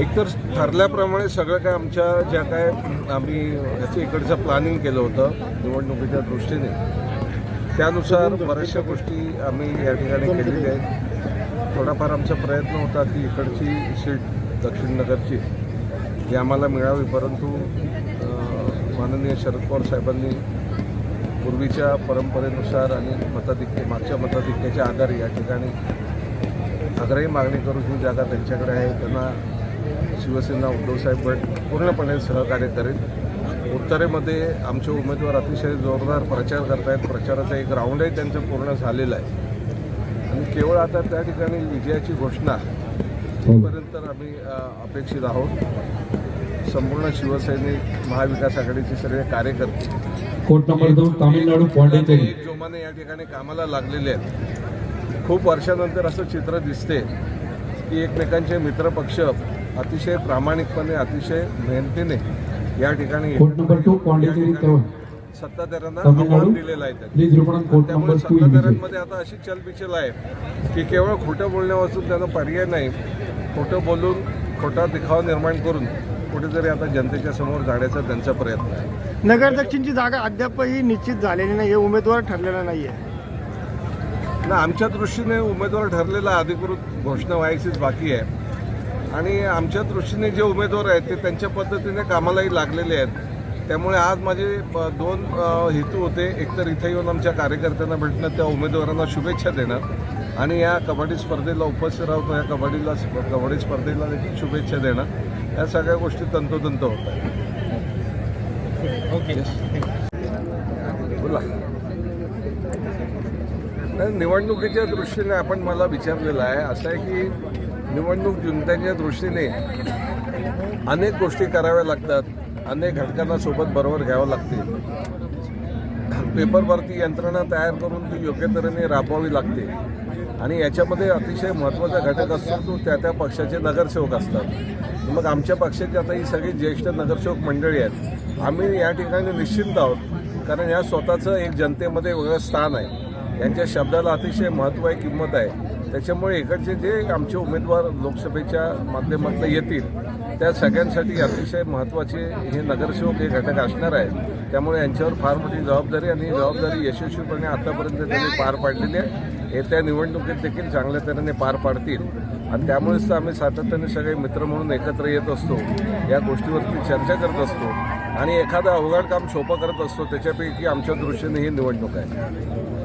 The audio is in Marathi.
एकतर ठरल्याप्रमाणे सगळं काय आमच्या ज्या काय आम्ही ह्याचं इकडचं प्लॅनिंग केलं होतं निवडणुकीच्या दृष्टीने. त्यानुसार बऱ्याचशा गोष्टी आम्ही या ठिकाणी केलेल्या आहेत. थोडाफार आमचा प्रयत्न होता की इकडची सीट दक्षिण नगरची ही आम्हाला मिळावी परंतु माननीय शरद पवार साहेबांनी पूर्वीच्या परंपरेनुसार आणि मताधिक्य मागच्या मताधिक्याच्या आधारे या ठिकाणी आग्रही मागणी करून ही जागा त्यांच्याकडे आहे. त्यांना शिवसेना उद्धवसाहेब भट पूर्णपणे सहकार्य करेल. उत्तरेमध्ये आमचे उमेदवार अतिशय जोरदार प्रचार करत आहेत प्रचाराचा एक राऊंडही त्यांचं पूर्ण झालेलं आहे. आणि केवळ आता त्या ठिकाणी विजयाची घोषणा तिथपर्यंत आम्ही अपेक्षित आहोत. संपूर्ण शिवसैनिक महाविकास आघाडीचे सगळे कार्यकर्ते कोर्ट नंबर दोन तामिळनाडू पॉंडिचेरी जोमाने या ठिकाणी कामाला लागलेले आहेत. खूप वर्षानंतर असं चित्र दिसते की एकमेकांचे मित्रपक्ष अतिशय प्रामाणिकपणे अतिशय मेहनतीने या ठिकाणी कोर्ट नंबर टू सत्ताधाऱ्यांना आव्हान दिलेलं आहे त्यामुळे सत्ताधाऱ्यांमध्ये आता अशी चलबिचल आहे की केवळ खोटं बोलण्यापासून त्यांना पर्याय नाही खोटं बोलून खोटा दिखावा निर्माण करून कुठेतरी आता जनतेच्या समोर जाण्याचा त्यांचा प्रयत्न आहे. नगर दक्षिणची जागा अद्यापही निश्चित झालेली नाही उमेदवार ठरलेला नाहीये. ना आमच्या दृष्टीने उमेदवार ठरलेला अधिकृत घोषणा व्हायचीच बाकी आहे. आणि आमच्या दृष्टीने जे उमेदवार आहेत ते त्यांच्या पद्धतीने कामालाही लागलेले आहेत. त्यामुळे आज माझे ब- दोन अ, हेतू होते. एकतर इथे येऊन आमच्या कार्यकर्त्यांना भेटणं त्या उमेदवारांना शुभेच्छा देणं. आणि या कबड्डी स्पर्धेला उपस्थित राहून या कबड्डीला कबड्डी स्पर्धेला देखील शुभेच्छा देणं. या सगळ्या गोष्टी तंतोतंत होत आहेत. बोला. नाही, निवडणुकीच्या दृष्टीने आपण मला विचारलेलं आहे असं आहे की निवडणूक जनतेच्या दृष्टीने अनेक गोष्टी कराव्या लागतात अनेक घटकांना सोबत बरोबर घ्यावं लागते. पेपरवरती यंत्रणा तयार करून ती योग्य तऱ्हेने राबवावी लागते. आणि याच्यामध्ये अतिशय महत्त्वाचा घटक असतो तो त्या त्या पक्षाचे नगरसेवक असतात. मग आमच्या पक्षाची आता ही सगळी ज्येष्ठ नगरसेवक मंडळी आहेत. आम्ही या ठिकाणी निश्चिंत आहोत. कारण या स्वतःचं एक जनतेमध्ये वेगळं स्थान आहे. यांच्या शब्दाला अतिशय महत्त्व आहे किंमत आहे. त्याच्यामुळे इकडचे जे आमचे उमेदवार लोकसभेच्या माध्यमातून येतील त्या सगळ्यांसाठी अतिशय महत्त्वाचे हे नगरसेवक हे घटक असणार आहेत. त्यामुळे यांच्यावर फार मोठी जबाबदारी आणि जबाबदारी यशस्वीपणे आतापर्यंत त्यांनी पार पाडलेली आहे. येत्या निवडणुकीत देखील चांगल्या तऱ्हेने पार पाडतील. आणि त्यामुळेच तर आम्ही सातत्याने सगळे मित्र म्हणून एकत्र येत असतो. या गोष्टीवरती चर्चा करत असतो. आणि एखादं अवघड काम सोपं करत असतो त्याच्यापैकी आमच्या दृष्टीने ही निवडणूक आहे.